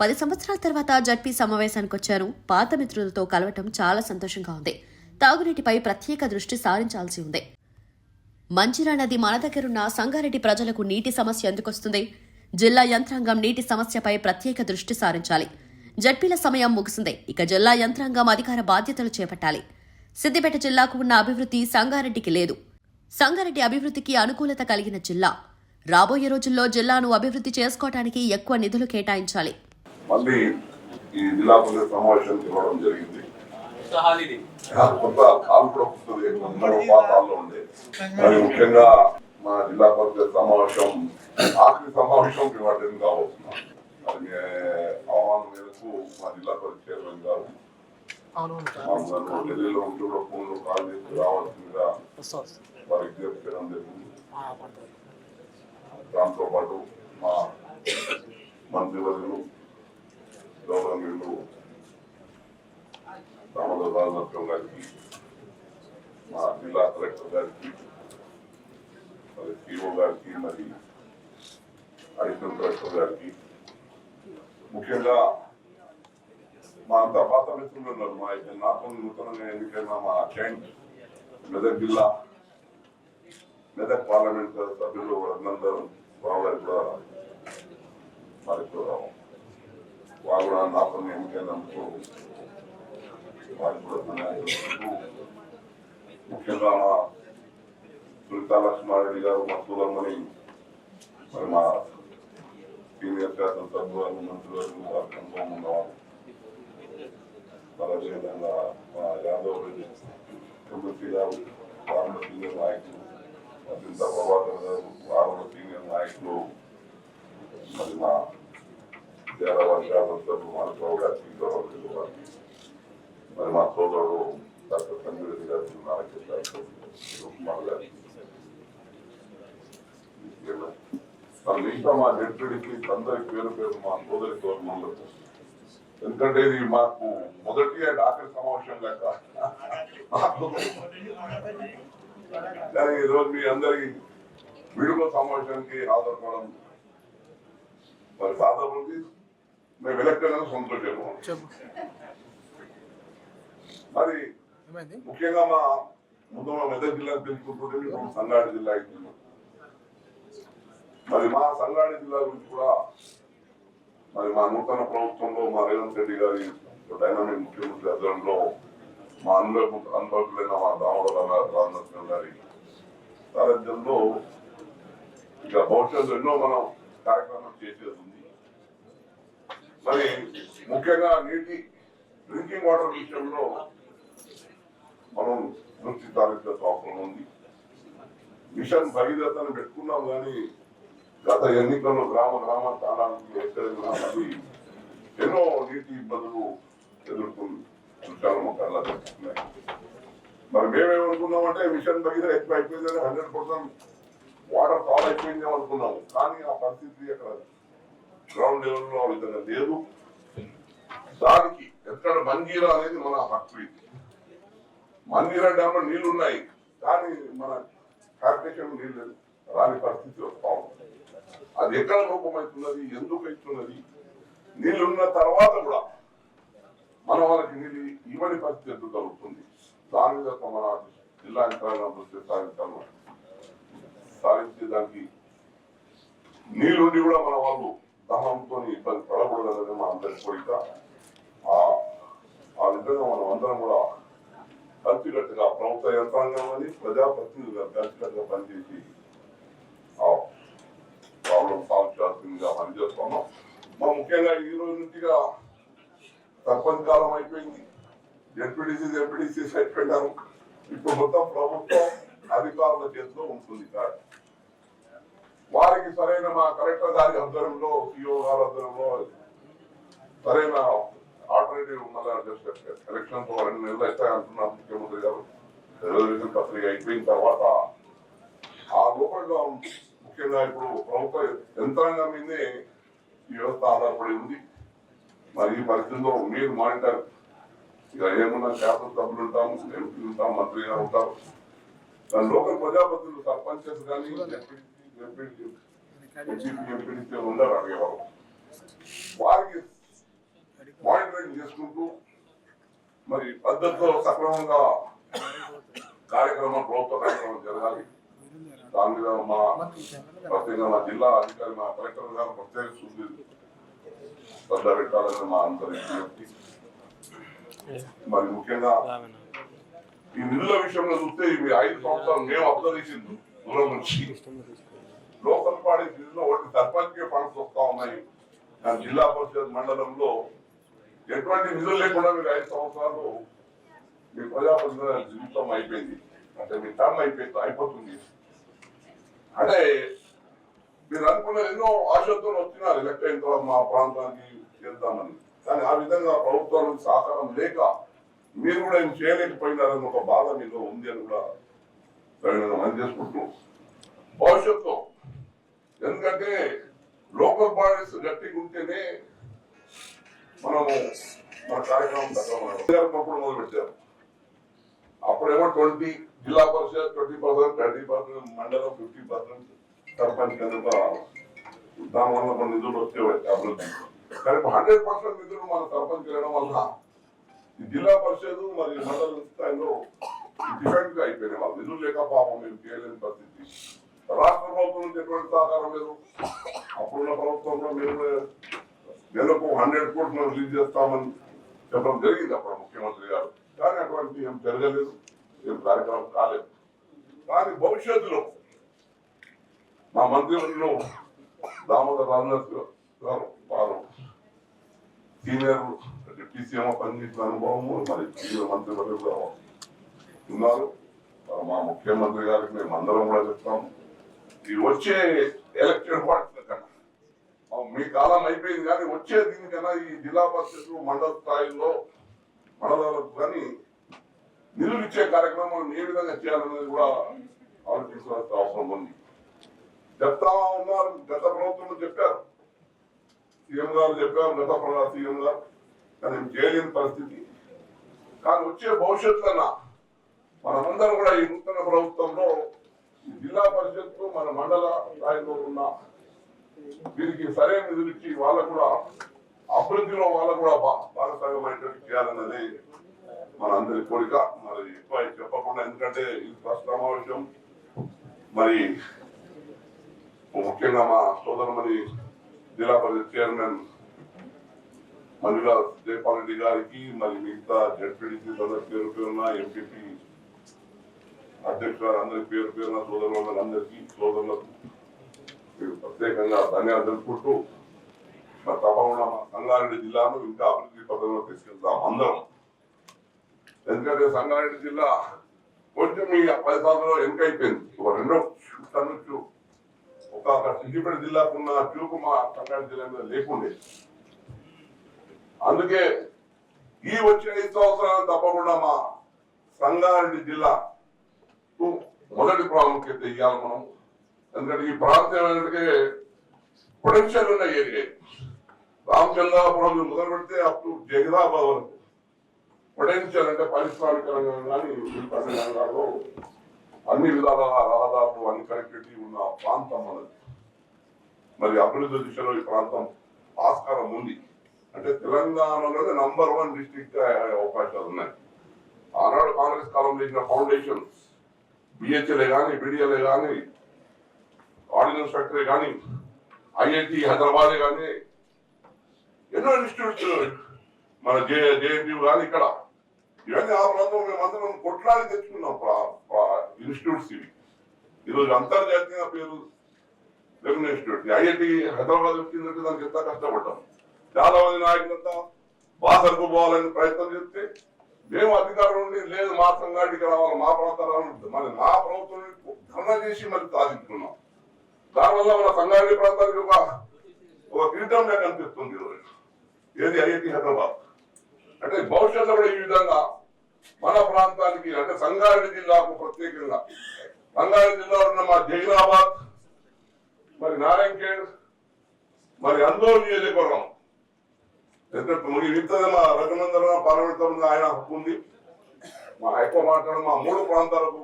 పది సంవత్సరాల తర్వాత జడ్పీ సమావేశానికి వచ్చారు. పాత మిత్రులతో కలవటం చాలా సంతోషంగా ఉంది. తాగునీటిపై ప్రత్యేక దృష్టి సారించాల్సి ఉంది. మంచిరా నది మన దగ్గరున్న సంగారెడ్డి ప్రజలకు నీటి సమస్య ఎందుకొస్తుంది జిల్లా యంత్రాంగం నీటి సమస్యపై ప్రత్యేక దృష్టి సారించాలి. జడ్పీల సమయం ముగిసింది. ఇక జిల్లా యంత్రాంగం అధికార బాధ్యతలు చేపట్టాలి. సిద్దిపేట జిల్లాకు ఉన్న అభివృద్ధి సంగారెడ్డికి లేదు. సంగారెడ్డి అభివృద్ధికి అనుకూలత కలిగిన జిల్లా. రాబోయే రోజుల్లో జిల్లాను అభివృద్ధి చేసుకోవటానికి ఎక్కువ నిధులు కేటాయించాలి. మళ్ళీ ఈ జిల్లా పరిషత్ సమావేశానికి ఇవ్వడం జరిగింది. కొత్త హాల్ కూడా వస్తుంది. ఉండే. మరి ముఖ్యంగా మా జిల్లా పరిషత్ సమావేశం ఆఖరి సమావేశం ఇవ్వడం కావస్తున్నాం అది మీ ఆహ్వానం మేరకు మా జిల్లా పరిషత్ చైర్మన్ గారు ఢిల్లీలో ఉంటూ కూడా ఫోన్లో కాల్ చేసి రావాల్సిందిగా వారికి చెప్పడం జరిగింది. దాంతో పాటు మా మంత్రివర్యులు గౌరవనీయులు దామోదర్ రాజనత్వం గారికి మా జిల్లా కలెక్టర్ గారికి మరి సిఓ గారికి మరి అడిషనల్ కలెక్టర్ గారికి ముఖ్యంగా మా అంత పాత మిత్రులు ఉన్నారు మా ఇక్కడ నాకు నూతనంగా ఎన్నికైన మా జాయింట్ మెదక్ జిల్లా మెదక్ పార్లమెంట్ సభ్యులు రఘునందన్ బాబు గారికి కూడా మరి కూడా వారు కూడా నాకు ముఖ్యంగా మా సునీతా లక్ష్మారెడ్డి గారు మా సోదరుమణి మరి మా సీనియర్ శాసనసభ్యులు మంత్రులు వారికి అనుభవం ఉన్నవారు మరి అదేవిధంగా మా యాదవ్ రెడ్డి ఎమ్మెల్సీ గారు వారంలో సీనియర్ నాయకులు అత్యంత ప్రభాకర్ గారు వారంలో సీనియర్ నాయకులు మరి మా దేవరాజు శాసనసభ్యులు మానసరావు గారికి గౌరవ మరి మా సోదరుడు డాక్టర్ సంజయ్ రెడ్డి గారికి కుమార్ గారికి మరి మిగతా మా డెప్యూటీకి అందరికి పేరు పేరు మా సోదరి గవర్నమెంట్ ఎందుకంటే ఇది మాకు మొదటి అండ్ ఆఖరి సమావేశం లేక. కానీ ఈరోజు మీ అందరి వీడియో సమావేశానికి హాజరుపడడం మరి బాధ ఉంది మేము ఎలక్ట్ అయినా సంతోషంగా ఉన్నాం. చెప్పు. మరి ముఖ్యంగా మా ముందు మెదక్ జిల్లా తెలుసుకుంటుంటే ఇప్పుడు సంగారెడ్డి జిల్లా అయింది మరి మా సంగారెడ్డి జిల్లా గురించి కూడా మరి మా నూతన ప్రభుత్వంలో మా రేవంత్ రెడ్డి గారి డైనామిక్ ముఖ్యమంత్రి ఆధ్వర్యంలో మా అనుభవ అనుభవకులైన మా దామోదర రామనరసింహ గారి సారథ్యంలో ఇక భవిష్యత్తు ఎన్నో మనం కార్యక్రమాలు చేసేది ఉంది. మరి ముఖ్యంగా నీటి డ్రింకింగ్ వాటర్ విషయంలో మనం దృష్టి సారించాల్సిన అవసరం ఉంది. మిషన్ భగీరథను పెట్టుకున్నాం కానీ గత ఎన్నికల్లో గ్రామ గ్రామ స్థానానికి ఎక్కడైనా ఎన్నో నీటి ఇబ్బందులు ఎదుర్కొని చూశాను మా కళ్ళ తెలుస్తున్నాయి మరి మేమేమనుకున్నామంటే మిషన్ భగీరథ ఎక్కువ అయిపోయిందని హండ్రెడ్ పర్సెంట్ వాటర్ కాల్ అయిపోయింది అనుకున్నాము కానీ ఆ పరిస్థితి అక్కడ గ్రౌండ్ లెవెల్లో ఆ విధంగా లేదు. దానికి ఎక్కడ మంజీరా అనేది మన హక్కు ఇది. మంజీరా డ్యామ్ నీళ్ళు ఉన్నాయి. కానీ మన కార్పొరేషన్ నీళ్ళు రాని పరిస్థితి వస్తా అది ఎక్కడ రూపమవుతున్నది ఎందుకు అవుతున్నది నీళ్ళున్న తర్వాత కూడా మన వాళ్ళకి నీళ్ళు ఇవ్వని పరిస్థితి ఎందుకు కలుగుతుంది? దాని మీద మన జిల్లా యంత్రాంగం దృష్టి సాధించాలి సాధించే దానికి నీళ్ళుండి కూడా మన వాళ్ళు దహంతో ఇబ్బంది పడకూడదని మా అందరి కోరిక. ఆ- ఆ విధంగా మనం అందరం కూడా కలిసికట్టుగా ప్రభుత్వ యంత్రాంగం అని ప్రజాప్రతినిధులుగా కలిసికట్టుగా పనిచేసి ఆ ప్రాబ్లం సాల్వ్ చేయాల్సిందిగా పనిచేస్తున్నాం మా ముఖ్యంగా ఈ రోజు నుంచిగా సర్పంచ్ కాలం అయిపోయింది. జెడ్పీటీసీ జెడ్పీటీసీ అయిపోయినారు ఇప్పుడు మొత్తం ప్రభుత్వం అధికారుల చేతిలో ఉంటుంది సార్. వారికి సరైన మా కలెక్టర్ గారి ఆధ్వర్యంలో సిఓ గారి ఆధ్వర్యంలో సరైన ఆల్టర్నేటివ్ మళ్ళీ ఎలక్షన్తో రెండు నెలలు అయితే అంటున్నారు ముఖ్యమంత్రి గారు. రిజర్వేషన్ పత్రిక అయిపోయిన తర్వాత ఆ రూపంలో ముఖ్యంగా ఇప్పుడు ప్రభుత్వ యంత్రాంగం మీదే ఈ వ్యవస్థ ఆధారపడి ఉంది. మరి ఈ పరిస్థితుల్లో మీరు మానిటర్. ఇక ఏమన్నా శాసన సభ్యులు ఉంటాం ఎంపీ ఉంటాం మంత్రి గారు ఉంటారు. దాని లోకల్ ప్రజాపతులు సర్పంచెస్ కానీ ఎంపీడీ ఎంపీడీ అడిగేవారు వారికి మానిటరింగ్ చేసుకుంటూ మరి పద్ధతిలో సక్రమంగా కార్యక్రమం ప్రభుత్వ కార్యక్రమం జరగాలి దాని మీద మా ప్రత్యేకంగా మా జిల్లా అధికారి మా కలెక్టర్ గారు ప్రత్యేక సూచన శ్రద్ధ పెట్టాలని మా అందరి మరి ముఖ్యంగా ఈ నిధుల విషయంలో చూస్తే ఇవి ఐదు సంవత్సరాలు మేము అబ్జర్వ్ చేసింది దూరం నుంచి. లోకల్ పాడి నిధులు ఒకటి సర్పంచ్ ఫండ్స్ వస్తా ఉన్నాయి. జిల్లా పరిషత్ మండలంలో ఎటువంటి నిధులు లేకుండా మీరు ఐదు సంవత్సరాలు మీ ప్రజాప్రతినిధుల జీవితం అయిపోయింది. అంటే మీ టర్మ్ అయిపోయింది అయిపోతుంది. అంటే మీరు అనుకున్న ఎన్నో ఆశతో వచ్చినారు ఎలక్ట్ అయిన తర్వాత మా ప్రాంతానికి చేద్దామని. కానీ ఆ విధంగా ప్రభుత్వం సహకారం లేక మీరు కూడా ఏం చేయలేకపోయినారని ఒక బాధ మీలో ఉంది అని కూడా మనం చేసుకుంటూ భవిష్యత్తు ఎందుకంటే లోకల్ బాడీస్ గట్టిగా ఉంటేనే మనము మన కార్యక్రమం తగ్గప్పుడు మొదలు పెట్టారు అప్పుడేమో twenty zilla parishad twenty percent thirty percent మండలం ఫిఫ్టీ పర్సెంట్ సర్పంచ్ కనుక దాని వల్ల కొన్ని నిధులు వచ్చేవాళ్ళు అభివృద్ధి కానీ హండ్రెడ్ పర్సెంట్ నిధులు మన సర్పంచ్ వెళ్ళడం వల్ల ఈ జిల్లా పరిషత్ మరియు మండల స్థాయిలో డిఫెంట్గా అయిపోయినాయి. వాళ్ళు నిధులు లేక పాపం మేము చేయలేని పరిస్థితి. రాష్ట్ర ప్రభుత్వం నుంచి ఎటువంటి సహకారం లేదు. అప్పుడున్న ప్రభుత్వంలో మేము నెలకు హండ్రెడ్ కోట్లు మేము రిలీజ్ చేస్తామని చెప్పడం జరిగింది అప్పుడు ముఖ్యమంత్రి గారు. కానీ అటువంటి ఏం జరగలేదు ఏం కార్యక్రమం కాలేదు. కానీ భవిష్యత్తులో మా మంత్రివర్యులు దామోదర్ రాజనాథ్ గారు వారు సీనియర్ డిప్యూటీ సీఎం పనిచేసిన అనుభవము మరి సీనియర్ మంత్రివర్యులు ఉన్నారు. మా ముఖ్యమంత్రి గారికి మేము అందరం కూడా చెప్తాము. వచ్చే ఎలక్టెడ్ పార్టీ కన్నా మీ కాలం అయిపోయింది కానీ వచ్చే దీనికన్నా ఈ జిల్లా పరిషత్లు మండల స్థాయిలో మండలాలకు కానీ నిధులు ఇచ్చే కార్యక్రమం ఏ విధంగా చేయాలనేది కూడా ఆలోచించాల్సిన అవసరం ఉంది. చెప్తా ఉన్నారు గత ప్రభుత్వం చెప్పారు. సీఎం గారు చెప్పారు గత సీఎం గారు. కానీ చేయలేని పరిస్థితి. కానీ వచ్చే భవిష్యత్తు కన్నా మనమందరం కూడా ఈ నూతన ప్రభుత్వంలో జిల్లా పరిషత్ మన మండల స్థాయిలో ఉన్న దీనికి సరైన నిధులు ఇచ్చి వాళ్ళకు కూడా అభివృద్ధిలో వాళ్ళకు కూడా భాగస్వామ్యమైనటువంటి చేయాలన్నది మన అందరి కోరిక. మరి ఎక్కువ చెప్పకుండా ఎందుకంటే ఇది ఫస్ట్ సమావేశం. మరి ముఖ్యంగా మా సోదరమణి జిల్లా పరిషత్ చైర్మన్ మంజుల జయపాల్ రెడ్డి గారికి మరి మిగతా జడ్పీడీసీ అందరి పేరు ఎంపీపీ అధ్యక్షులు అందరి పేరు పేరున సోదరులందరికీ సోదరులకు ప్రత్యేకంగా ధన్యాలు తెలుపుకుంటూ మరి తప్పకుండా మా సంగారెడ్డి జిల్లాను ఇంకా అభివృద్ధి పథకంలో తీసుకెళ్తాం అందరం. ఎందుకంటే సంగారెడ్డి జిల్లా కొంచెం ఈ పది సంవత్సరాలు వెనుకైపోయింది. ఒక రెండో తరచు ఒక సిద్దిపేట జిల్లాకున్న చూపు మా సంగారెడ్డి జిల్లా మీద లేకుండే. అందుకే ఈ వచ్చే ఐదు సంవత్సరాలు తప్పకుండా మా సంగారెడ్డి జిల్లా మొదటి ప్రాముఖ్యత ఇవ్వాలి మనం. ఎందుకంటే ఈ ప్రాంతం ఏంటంటే పొటెన్షియల్ ఉన్న ఏరియా. రామచంద్రాపురం మొదలు పెడితే అప్పుడు జగదాబాద్ వరకు. పొటెన్షియల్ అంటే పారిశ్రామిక రంగం కానీ రంగాల్లో అన్ని విధాల రహదారులు అన్ని కనెక్టివిటీ ఉన్న ప్రాంతం మనది. మరి అభివృద్ధి దిశలో ఈ ప్రాంతం ఆస్కారం ఉంది. అంటే తెలంగాణలోనే నంబర్ వన్ డిస్టిక్ అవకాశాలు ఉన్నాయి. ఆనాడు కాంగ్రెస్ కాలం చేసిన ఫౌండేషన్స్ బిహెచ్ఎల్ఏ కానీ బిడిఎల్ఏ కానీ ఆర్డినెన్స్ ఫ్యాక్టరీ కానీ ఐఐటి హైదరాబాద్ కానీ ఎన్నో ఇన్స్టిట్యూట్స్ మన జే జేఎన్యూ కానీ ఇక్కడ. ఇవన్నీ ఆ ప్రాంతంలో మేమందరం కొట్లాడి తెచ్చుకున్నాం ఇన్స్టిట్యూట్స్ ఇవి. ఈరోజు అంతర్జాతీయ పేరు రెవెన్యూ ఇన్స్టిట్యూట్. ఐఐటి హైదరాబాద్ వచ్చిందంటే దానికి ఎంత కష్టపడ్డాం? చాలా మంది నాయకులంతా బాసరకు పోవాలని ప్రయత్నం చేస్తే మేము అధికారం ఉండి లేదు మా సంఘాటికి రావాలి మా ప్రాంతాలు మరి మా ప్రభుత్వం ధర్నా చేసి మరి సాధించుకున్నాం దానివల్ల మన సంగారెడ్డి ప్రాంతానికి ఒక ఒక కిరీటంగా కనిపిస్తుంది ఈరోజు. ఏది ఐఐటి హైదరాబాద్. అంటే భవిష్యత్తులో కూడా ఈ విధంగా మన ప్రాంతానికి అంటే సంగారెడ్డి జిల్లాకు ప్రత్యేకంగా. సంగారెడ్డి జిల్లాలో ఉన్న మా జైనాబాద్ మరి నారాయణఖేడ్ మరి అందరూ నియోజకవర్గం ఎందుకంటే ముగి రఘునందన పార్లమెంట్ ఆయన హక్కు ఉంది. మా ఎక్కువ మాట్లాడడం మా మూడు ప్రాంతాలకు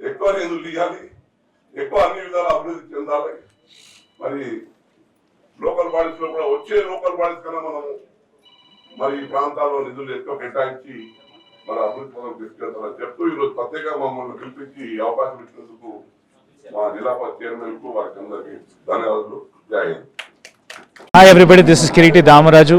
ఎక్కువ నిధులు ఇవ్వాలి ఎక్కువ అన్ని విధాలు అభివృద్ధి చెందాలి. మరి లోకల్ బాడీస్లో కూడా వచ్చే లోకల్ బాడీస్ కన్నా మనము మరి ఈ ప్రాంతాల్లో నిధులు ఎక్కువ కేటాయించి మరి అభివృద్ధి పనులు తీసుకెళ్తారని చెప్తూ ఈరోజు ప్రత్యేకంగా మమ్మల్ని పిలిపించి అవకాశం ఇచ్చినందుకు మా జిల్లా చైర్మన్కు వారికి అందరికీ ధన్యవాదాలు. జాయి hi everybody this is Kireeti Damaraju